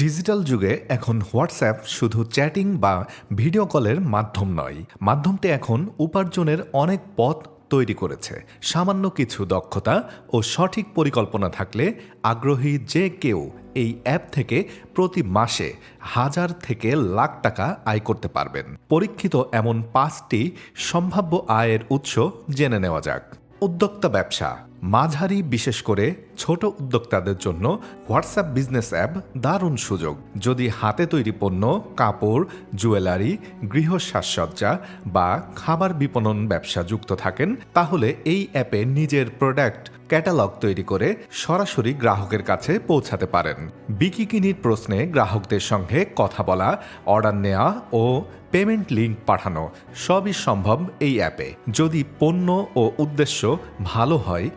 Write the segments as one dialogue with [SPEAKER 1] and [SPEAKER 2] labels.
[SPEAKER 1] Digital যুগে এখন WhatsApp শুধু চ্যাটিং বা ভিডিও কলের মাধ্যম নয়, মাধ্যমটি এখন উপার্জনের অনেক পথ তৈরি করেছে। সামান্য কিছু দক্ষতা ও সঠিক পরিকল্পনা থাকলে আগ্রহী যে কেউ এই অ্যাপ থেকে প্রতি মাসে হাজার থেকে লাখ টাকা আয় করতে পারবেন। পরীক্ষিত এমন পাঁচটি সম্ভাব্য আয়ের উৎস জেনে নেওয়া যাক। উদ্যোক্তা ব্যবসা মাঝারি, বিশেষ করে ছোট উদ্যোক্তাদের জন্য হোয়াটসঅ্যাপ বিজনেস অ্যাপ দারুণ সুযোগ। যদি হাতে তৈরি পণ্য, কাপড়, জুয়েলারি গৃহ সাজসজ্জা বা খাবার বিপণন ব্যবসা যুক্ত থাকেন, তাহলে এই অ্যাপে নিজের প্রোডাক্ট ক্যাটালগ তৈরি করে সরাসরি গ্রাহকের কাছে পৌঁছাতে পারেন। বিকিকিনির প্রশ্নে গ্রাহকদের সঙ্গে কথা বলা, অর্ডার নেওয়া ও পেমেন্ট লিঙ্ক পাঠানো সবই সম্ভব এই অ্যাপে। যদি পণ্য ও উদ্দেশ্য ভালো হয়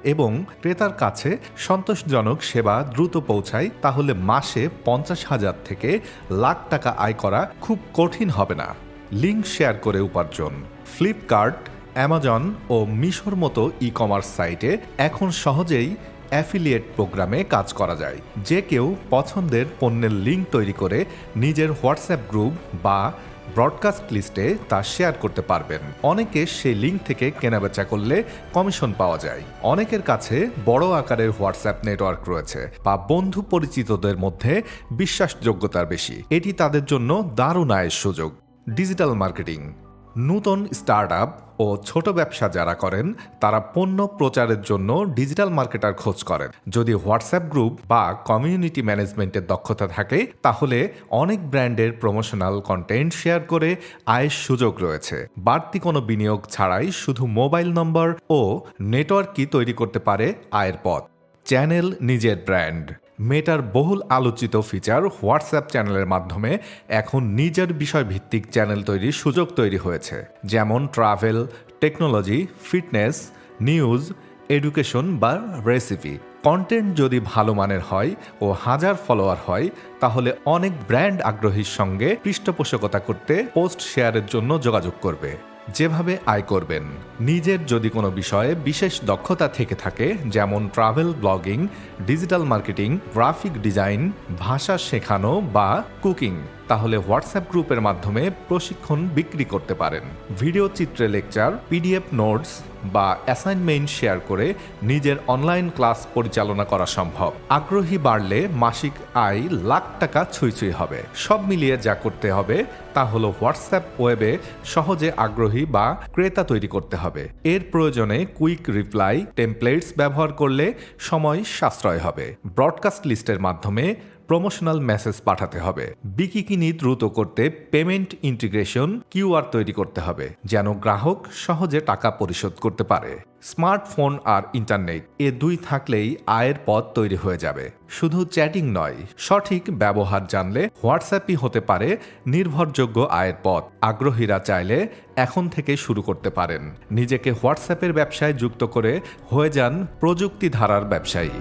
[SPEAKER 1] ক্রেতার কাছে সন্তোষজনক সেবা দ্রুত পৌঁছায়, তাহলে মাসে পঞ্চাশ হাজার থেকে লাখ টাকা আয় করা খুব কঠিন হবে না। লিঙ্ক শেয়ার করে উপার্জন। ফ্লিপকার্ট, অ্যামাজন ও মিশোর মতো ই কমার্স সাইটে এখন সহজেই অ্যাফিলিয়েট প্রোগ্রামে কাজ করা যায়। যে কেউ পছন্দের পণ্যের লিঙ্ক তৈরি করে নিজের হোয়াটসঅ্যাপ গ্রুপ বা ব্রডকাস্ট লিস্টে তা শেয়ার করতে পারবেন। অনেকে সেই লিঙ্ক থেকে কেনাবেচা করলে কমিশন পাওয়া যায়। অনেকের কাছে বড় আকারের হোয়াটসঅ্যাপ নেটওয়ার্ক রয়েছে বা বন্ধু পরিচিতদের মধ্যে বিশ্বাসযোগ্যতার বেশি। এটি তাদের জন্য দারুণ আয়ের সুযোগ। ডিজিটাল মার্কেটিং নূতন স্টার্ট ও ছোট ব্যবসা যারা করেন, তারা পণ্য প্রচারের জন্য ডিজিটাল মার্কেটার খোঁজ করেন। যদি হোয়াটসঅ্যাপ গ্রুপ বা কমিউনিটি ম্যানেজমেন্টের দক্ষতা থাকে, তাহলে অনেক ব্র্যান্ডের প্রমোশনাল কন্টেন্ট শেয়ার করে আয়ের সুযোগ রয়েছে। বাড়তি কোনো বিনিয়োগ ছাড়াই শুধু মোবাইল নম্বর ও নেটওয়ার্কই তৈরি করতে পারে আয়ের পথ। চ্যানেল নিজের ব্র্যান্ড। মেটার বহুল আলোচিত ফিচার হোয়াটসঅ্যাপ চ্যানেলের মাধ্যমে এখন নিজের বিষয়ভিত্তিক চ্যানেল তৈরির সুযোগ তৈরি হয়েছে। যেমন travel technology fitness news education বা রেসিপি কন্টেন্ট যদি ভালো মানের হয় ও হাজার ফলোয়ার হয়, তাহলে অনেক ব্র্যান্ড আগ্রহীর সঙ্গে পৃষ্ঠপোষকতা করতে পোস্ট শেয়ারের জন্য যোগাযোগ করবে। যেভাবে আয় করবেন। নিজের যদি কোনো বিষয়ে বিশেষ দক্ষতা থেকে থাকে, যেমন travel blogging digital marketing graphic design ভাষা শেখানো বা কুকিং তাহলে হোয়াটসঅ্যাপ গ্রুপের মাধ্যমে প্রশিক্ষণ বিক্রি করতে পারেন। ভিডিও চিত্রে লেকচার, পিডিএফ নোটস বা অ্যাসাইনমেন্ট শেয়ার করে নিজের অনলাইন ক্লাস পরিচালনা করা সম্ভব। আগ্রহী বাড়লে মাসিক আয় লাখ টাকা ছুঁই হবে। সব মিলিয়ে যা করতে হবে তা হলো হোয়াটসঅ্যাপ ওয়েবে সহজে আগ্রহী বা ক্রেতা তৈরি করতে হবে। এর প্রয়োজনে কুইক রিপ্লাই, টেমপ্লেটস ব্যবহার করলে সময় সাশ্রয় হবে। ব্রডকাস্ট লিস্টের মাধ্যমে প্রমোশনাল মেসেজ পাঠাতে হবে। বিকিকিনি দ্রুত করতে পেমেন্ট ইন্টিগ্রেশন কিউআর তৈরি করতে হবে, যেন গ্রাহক সহজে টাকা পরিশোধ করতে পারে। স্মার্টফোন আর ইন্টারনেট এ দুই থাকলেই আয়ের পথ তৈরি হয়ে যাবে। শুধু চ্যাটিং নয়, সঠিক ব্যবহার জানলে হোয়াটসঅ্যাপই হতে পারে নির্ভরযোগ্য আয়ের পথ। আগ্রহীরা চাইলে এখন থেকে শুরু করতে পারেন। নিজেকে হোয়াটসঅ্যাপের ব্যবসায় যুক্ত করে হয়ে যান প্রযুক্তি ধারার ব্যবসায়ী।